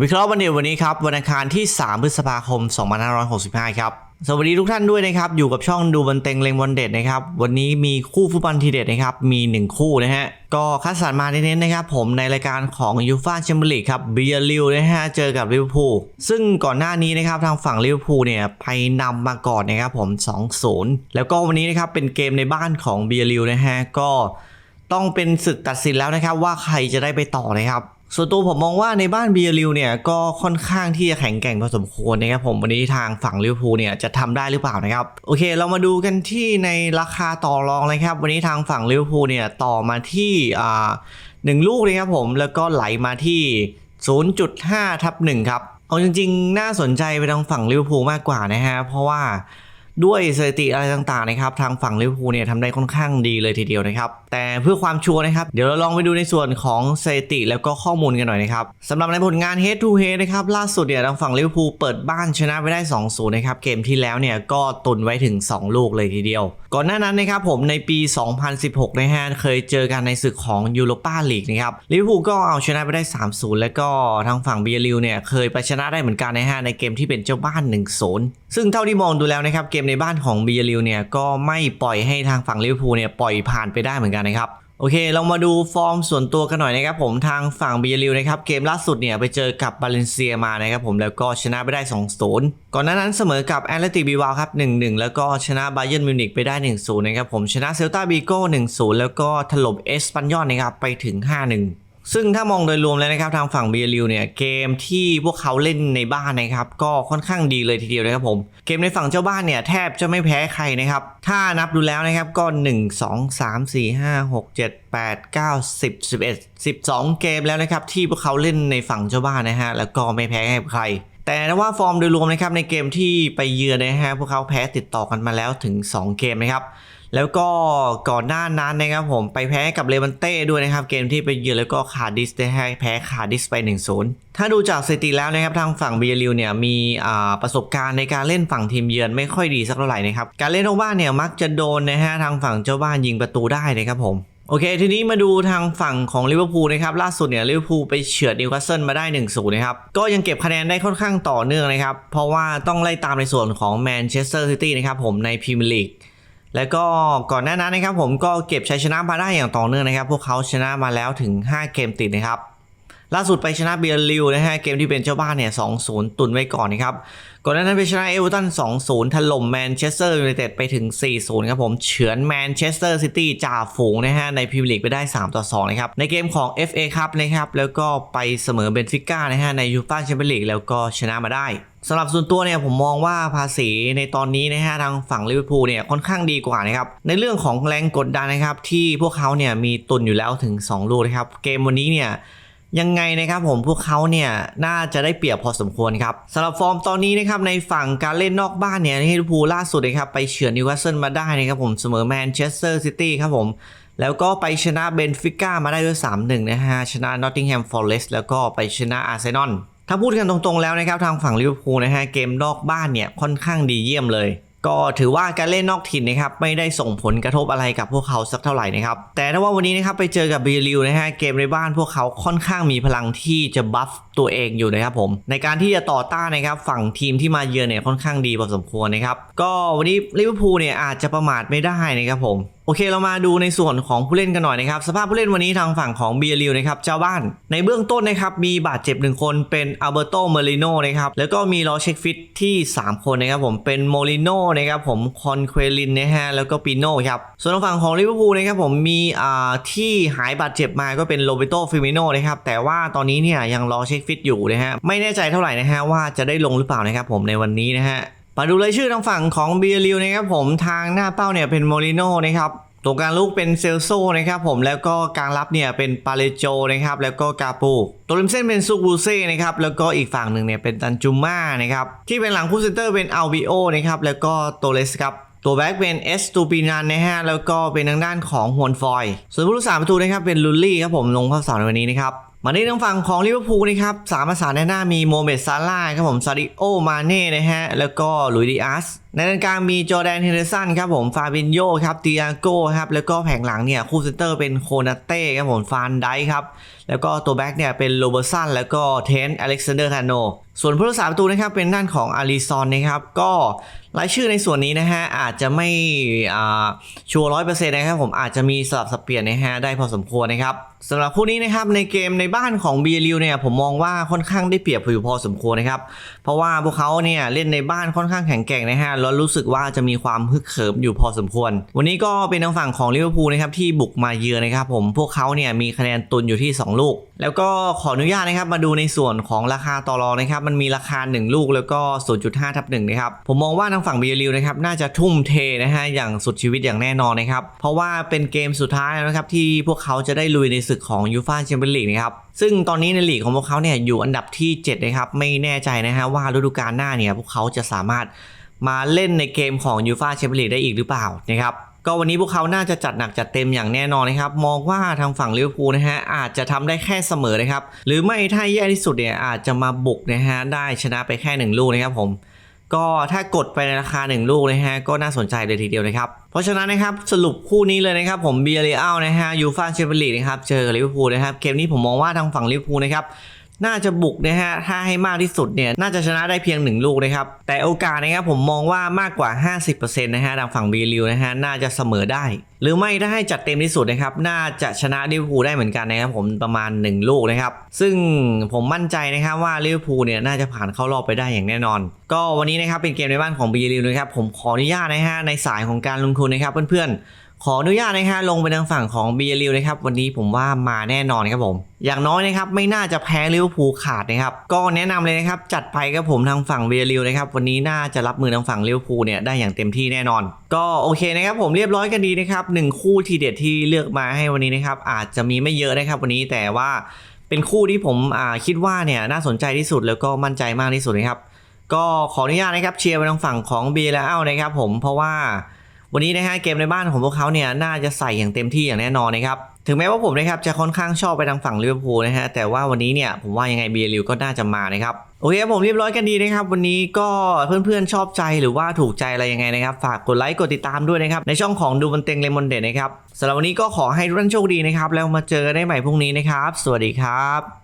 วิเคราะห์วันเดียววันนี้ครับวันอังคารที่ 3 พฤษภาคม 2565 ครับ สวัสดีทุกท่านด้วยนะครับ อยู่กับช่องดูบันเต็งเลงบอลเด็ดนะครับ วันนี้มีคู่ฟุตบอลทีเด็ดนะครับ มี 1 คู่นะฮะ ก็คัดสรรมาเน้นๆนะครับ ผมในรายการของยูฟาแชมเปี้ยนลีกครับเบียร์ลิวนะฮะเจอกับลิเวอร์พูลซึ่งก่อนหน้านี้นะครับทางฝั่งลิเวอร์พูลเนี่ยไปนำมาก่อนนะครับผม 2-0 แล้วก็วันนี้นะครับเป็นเกมในบ้านของเบียร์ลิวนะฮะก็ ต้องเป็นศึกตัดสินแล้วนะครับว่าใครจะได้ไปต่อนะครับส่วนตัวผมมองว่าในบ้านเบียริวเนี่ยก็ค่อนข้างที่จะแข็งแกร่งพอสมควรนะครับผมวันนี้ทางฝั่งลิเวอร์พูลเนี่ยจะทำได้หรือเปล่านะครับโอเค เรามาดูกันที่ในราคาต่อรองเลยครับ วันนี้ทางฝั่งลิเวอร์พูลเนี่ยต่อมาที่อ่าหนึ่งลูกเลยครับผมแล้วก็ไหลมาที่ 0.5ทับ1ครับเอาจริงๆ น่าสนใจไปทางฝั่งลิเวอร์พูลมากกว่านะฮะเพราะว่า ด้วยสถิติอะไรต่างๆนะครับทางฝั่งลิเวอร์พูลเนี่ยทำได้ค่อนข้างดีเลยทีเดียวนะครับ แต่เพื่อความชัวร์นะครับ เดี๋ยวเราลองไปดูในส่วนของสถิติแล้วก็ข้อมูลกันหน่อยนะครับสำหรับในผลงาน head to head นะครับล่าสุดเนี่ยทางฝั่งลิเวอร์พูลเปิดบ้านชนะไปได้ 2-0 นะครับ เกมที่แล้วเนี่ยก็ตุนไว้ถึง 2 ลูกเลยทีเดียว ก่อนหน้านั้นนะครับผมในปี 2016 นะฮะเคยเจอกันในศึกของยูโรปาลีกนะครับลิเวอร์พูลก็เอาชนะไปได้ 3-0 แล้วก็ทางฝั่งเบียริวเนี่ยเคยไปชนะได้เหมือนกันนะฮะในเกมที่เป็นเจ้าบ้าน 1-0 ซึ่งเท่าที่มองดูแล้วนะครับเกมในบ้านของบียริวเนี่ยก็ไม่ปล่อยให้ทางฝั่งลิเวอร์พูลเนี่ยปล่อยผ่านไปได้เหมือนกันนะครับโอเค เรามาดูฟอร์มส่วนตัวกันหน่อยนะครับผมทางฝั่งบียริวนะครับเกมล่าสุดเนี่ยไปเจอกับบาเลนเซียมานะครับผมแล้วก็ชนะไปได้ 2-0 ก่อนหน้านั้นเสมอกับแอตเลติกบิวาครับ 1-1 แล้วก็ชนะบาเยิร์นมิวนิกไปได้ 1-0 นะครับผมชนะเซลตาบีโก้ 1-0 แล้วก็ถล่มเอสปันยอนนะครับไปถึง 5-1 ซึ่งถ้ามองโดยรวมแล้วนะครับทางฝั่งเบียริวเนี่ยเกมที่พวกเขาเล่นในบ้านนะครับก็ค่อนข้างดีเลยทีเดียวนะครับผม เกมในฝั่งเจ้าบ้านเนี่ยแทบจะไม่แพ้ใครนะครับ ถ้านับดูแล้วนะครับก็ 1 2 3 4 5 6 7 8 9 10 11 12 เกมแล้วนะครับที่พวกเขาเล่นในฝั่งเจ้าบ้านนะฮะแล้วก็ไม่แพ้ให้ใคร แต่ว่าฟอร์มโดยรวมนะครับในเกมที่ไปเยือนนะฮะพวกเขาแพ้ติดต่อกันมาแล้วถึง 2 เกมนะครับแล้วก็ก่อนหน้านั้นนะครับผมไปแพ้กับเลวันเต้ด้วยนะครับ เกมที่ไปเยือนแล้วก็คาดิสได้ให้แพ้คาดิสไป 1-0 ถ้าดูจากสถิติแล้วนะครับทางฝั่งเบียริวเนี่ยมีประสบการณ์ในการเล่นฝั่งทีมเยือนไม่ค่อยดีสักเท่าไหร่นะครับ การเล่นนอกบ้านเนี่ยมักจะโดนนะฮะทางฝั่งเจ้าบ้านยิงประตูได้นะครับผม โอเค ทีนี้มาดูทางฝั่งของลิเวอร์พูลนะครับล่าสุดเนี่ยลิเวอร์พูลไปเฉือดนิวคาสเซิลมาได้1-0นะครับก็ยังเก็บคะแนนได้ค่อนข้างต่อเนื่องนะครับ เพราะว่าต้องไล่ตามในส่วนของแมนเชสเตอร์ซิตี้นะครับผมในพรีเมียร์ลีกแล้วก็ก่อนหน้านั้นนะครับผมก็เก็บชัยชนะมาได้อย่างต่อเนื่องนะครับ พวกเขาชนะมาแล้วถึง 5 เกมติดนะครับ ล่าสุดไปชนะเบียร์ลิวนะฮะเกมที่เป็นเจ้าบ้านเนี่ย2-0ตุนไว้ก่อนนะครับก่อนหน้านั้นไปชนะเอเวอร์ตัน2-0ถล่มแมนเชสเตอร์ยูไนเต็ดไปถึง4-0ครับผมเฉือนแมนเชสเตอร์ซิตี้จ่าฝูงนะฮะในพรีเมียร์ลีกไปได้3-2นะครับในเกมของ FA ครับนะครับแล้วก็ไปเสมอเบนฟิก้านะฮะในยูฟ่าแชมเปี้ยนลีกแล้วก็ชนะมาได้สำหรับส่วนตัวเนี่ยผมมองว่าภาษีในตอนนี้นะฮะทางฝั่งลิเวอร์พูลเนี่ยค่อนข้างดีกว่านะครับในเรื่องของแรงกดดันนะครับที่พวกเขาเนี่ยมีตุนอยู่แล้วถึง 2 ลูกนะครับเกมวันนี้เนี่ย ยังไงนะครับผมพวกเขาเนี่ยน่าจะได้เปรียบพอสมควรครับสำหรับฟอร์มตอนนี้นะครับในฝั่งการเล่นนอกบ้านเนี่ยลิเวอร์พูลล่าสุดนะครับไปเฉือนนิวคาสเซิลมาได้นะครับผมเสมอแมนเชสเตอร์ซิตี้ครับผมแล้วก็ไปชนะเบนฟิก้ามาได้ด้วย 3-1 นะฮะชนะนอตติงแฮมฟอร์เรสต์แล้วก็ไปชนะอาร์เซนอลถ้าพูดกันตรงๆแล้วนะครับทางฝั่งลิเวอร์พูลนะฮะเกมนอกบ้านเนี่ยค่อนข้างดีเยี่ยมเลย ก็ถือว่าการเล่นนอกถิ่นนะครับไม่ได้ส่งผลกระทบอะไรกับพวกเขาสักเท่าไหร่นะครับ แต่ถ้าว่าวันนี้นะครับไปเจอกับบีริวนะฮะเกมในบ้านพวกเขาค่อนข้างมีพลังที่จะบัฟตัวเองอยู่นะครับผม ในการที่จะต่อต้านนะครับฝั่งทีมที่มาเยือนเนี่ยค่อนข้างดีพอสมควรนะครับ ก็วันนี้ลิเวอร์พูลเนี่ยอาจจะประมาทไม่ได้นะครับผมโอเคเรามาดูในส่วนของผู้เล่นกันหน่อยนะครับ สภาพผู้เล่นวันนี้ทางฝั่งของเบียริวนะครับเจ้าบ้านในเบื้องต้นนะครับมีบาดเจ็บหนึ่งคนเป็นอัลเบรโตเมลิโนนะครับแล้วก็มีรอเช็คฟิตที่ 3 คนนะครับผมเป็นโมลิโนนะครับผมคอนเควลินนะฮะแล้วก็ปิโนครับส่วนทางฝั่งของลิเวอร์พูลนะครับผมมีอ่าที่หายบาดเจ็บมาก็เป็นโรเบโตฟิมิโนนะครับแต่ว่าตอนนี้เนี่ยยังรอเช็คฟิตอยู่นะฮะไม่แน่ใจเท่าไหร่นะฮะว่าจะได้ลงหรือเปล่านะครับผมในวันนี้นะฮะมาดูรายชื่อทางฝั่งของเบียริวนะครับผมทางหน้าเป้าเนี่ยเป็นโมลิโนนะครับตัวกลางลูกเป็นเซลโซนะครับผมแล้วก็กลางรับเนี่ยเป็นปาเลโจนะครับแล้วก็กาปูตัวริมเส้นเป็นซูบูเซ่นะครับแล้วก็อีกฝั่งหนึ่งเนี่ยเป็นตันจูม่านะครับที่เป็นหลังคู่เซนเตอร์เป็นอัลบิโอนะครับแล้วก็โตเลสครับตัวแบ็กเป็นเอสตูปินันนะฮะแล้วก็เป็นทางด้านของฮวนฟอย ส่วนผู้รักษาประตูนะครับเป็นลุลลี่ครับผมลงเข้าเสาในวันนี้นะครับ มาในทางฝั่งของลิเวอร์พูลนะครับสามประสานในหน้ามีโมเมดซาร่าห์ครับผมซาริโอมาเน่นะฮะแล้วก็ลุยดิอาส ในด้านกลางมีจอแดนเฮเดอร์สันครับผมฟาบินโยครับติอาโก้ครับแล้วก็แผงหลังเนี่ยคู่เซนเตอร์เป็นโคนาเต้ครับผมฟานไดครับแล้วก็ตัวแบ็กเนี่ยเป็นโรเบอร์สันแล้วก็เทนอเล็กซานเดอร์ทานโนส่วนผู้รักษาประตูนะครับเป็นด้านของอาริซอนนะครับก็รายชื่อในส่วนนี้นะฮะอาจจะไม่ชัวร์ร้อยเปอร์เซ็นต์นะครับผมอาจจะมีสลับสับเปลี่ยนนะฮะได้พอสมควรนะครับสำหรับคู่นี้นะครับในเกมในบ้านของ b ีลิวเนี่ยผมมองว่าค่อนข้างได้เปรียบอยู่พอสมควรนะครับเพราะว่าพวกเขาเนี่ยเล่นในบ้านค่อนข้างแข็งแกร่งนะฮะแล้วรู้สึกว่าจะมีความฮึกเหิมอยู่พอสมควร วันนี้ก็เป็นทางฝั่งของลิเวอร์พูลนะครับที่บุกมาเยือนนะครับผมพวกเขาเนี่ยมีคะแนนตุนอยู่ที่ 2 ลูก แล้วก็ขออนุญาตนะครับมาดูในส่วนของราคาต่อรองนะครับมันมีราคา 1 ลูกแล้วก็ 0.5ทับ1นะครับผมมองว่าทางฝั่งเบียริวนะครับน่าจะทุ่มเทนะฮะอย่างสุดชีวิตอย่างแน่นอนนะครับเพราะว่าเป็นเกมสุดท้ายนะครับที่พวกเขาจะได้ลุยในศึกของยูฟ่าแชมเปี้ยนลีกนะครับซึ่งตอนนี้ในลีกของพวกเขาเนี่ยอยู่อันดับที่7นะครับไม่แน่ใจนะฮะว่าฤดูกาลหน้าเนี่ยพวกเขาจะสามารถ มาเล่นในเกมของยูฟ่าแชมเปี้ยนลีกได้อีกหรือเปล่านะครับก็วันนี้พวกเขาน่าจะจัดหนักจัดเต็มอย่างแน่นอนนะครับ มองว่าทางฝั่งลิเวอร์พูลนะฮะอาจจะทำได้แค่เสมอนะครับ หรือไม่ถ้าแย่ที่สุดเนี่ยอาจจะมาบุกนะฮะได้ชนะไปแค่หนึ่งลูกนะครับผมก็ถ้ากดไปในราคา 1 ลูกนะฮะก็น่าสนใจเลยทีเดียวนะครับ เพราะฉะนั้นนะครับสรุปคู่นี้เลยนะครับผมเบียร์เรอัลนะฮะยูฟ่าแชมเปี้ยนลีกนะครับเจอกับลิเวอร์พูลนะครับเกมนี้ผมมองว่าทางฝั่งลิเวอร์พูลนะครับ น่าจะบุกนะฮะถ้าให้มากที่สุดเนี่ยน่าจะชนะได้เพียง 1 ลูกนะครับแต่โอกาสนะครับผมมองว่ามากกว่า 50%นะฮะทางฝั่งเบีร์ลิวนะฮะน่าจะเสมอได้ หรือไม่ถ้าให้จัดเต็มที่สุดนะครับน่าจะชนะลิเวอร์พูลได้เหมือนกันนะครับผมประมาณ 1 ลูกนะครับซึ่งผมมั่นใจนะครับว่าลิเวอร์พูลเนี่ยน่าจะผ่านเข้ารอบไปได้อย่างแน่นอน ก็วันนี้นะครับเป็นเกมในบ้านของบีริวนะครับผมขออนุญาตนะฮะในสายของการลงทุนนะครับเพื่อนๆ ขออนุญาตนะฮะลงไปทางฝั่งของเบียริวนะครับ วันนี้ผมว่ามาแน่นอนครับผม อย่างน้อยนะครับไม่น่าจะแพ้ลิเวอร์พูลขาดนะครับ ก็แนะนำเลยนะครับ จัดไปครับผมทางฝั่งเบียริวนะครับ วันนี้น่าจะรับมือทางฝั่งลิเวอร์พูลเนี่ยได้อย่างเต็มที่แน่นอน ก็โอเคนะครับ ผมเรียบร้อยกันดีนะครับหนึ่งคู่ทีเด็ดที่เลือกมาให้วันนี้นะครับ อาจจะมีไม่เยอะนะครับ วันนี้แต่ว่าเป็นคู่ที่ผมคิดว่าเนี่ยน่าสนใจที่สุดแล้วก็มั่นใจมากที่สุดนะครับ ก็ขออนุญาตนะครับเชียร์ไปทางฝั่งของเบีและเอ้านะครับผมเพราะว่า วันนี้นะฮะเกมในบ้านของพวกเขาเนี่ยน่าจะใส่อย่างเต็มที่อย่างแน่นอนนะครับถึงแม้ว่าผมนะครับจะค่อนข้างชอบไปทางฝั่งลิเวอร์พูลนะฮะแต่ว่าวันนี้เนี่ยผมว่ายังไงเบียริวก็น่าจะมานะครับโอเคผมเรียบร้อยกันดีนะครับ วันนี้ก็เพื่อนๆชอบใจหรือว่าถูกใจอะไรยังไงนะครับ ฝากกดไลค์กดติดตามด้วยนะครับ ในช่องของดูบันเต็งเลมอนเดตนะครับสำหรับวันนี้ก็ขอให้ทุกท่านโชคดีนะครับ แล้วมาเจอกันได้ใหม่พรุ่งนี้นะครับ สวัสดีครับ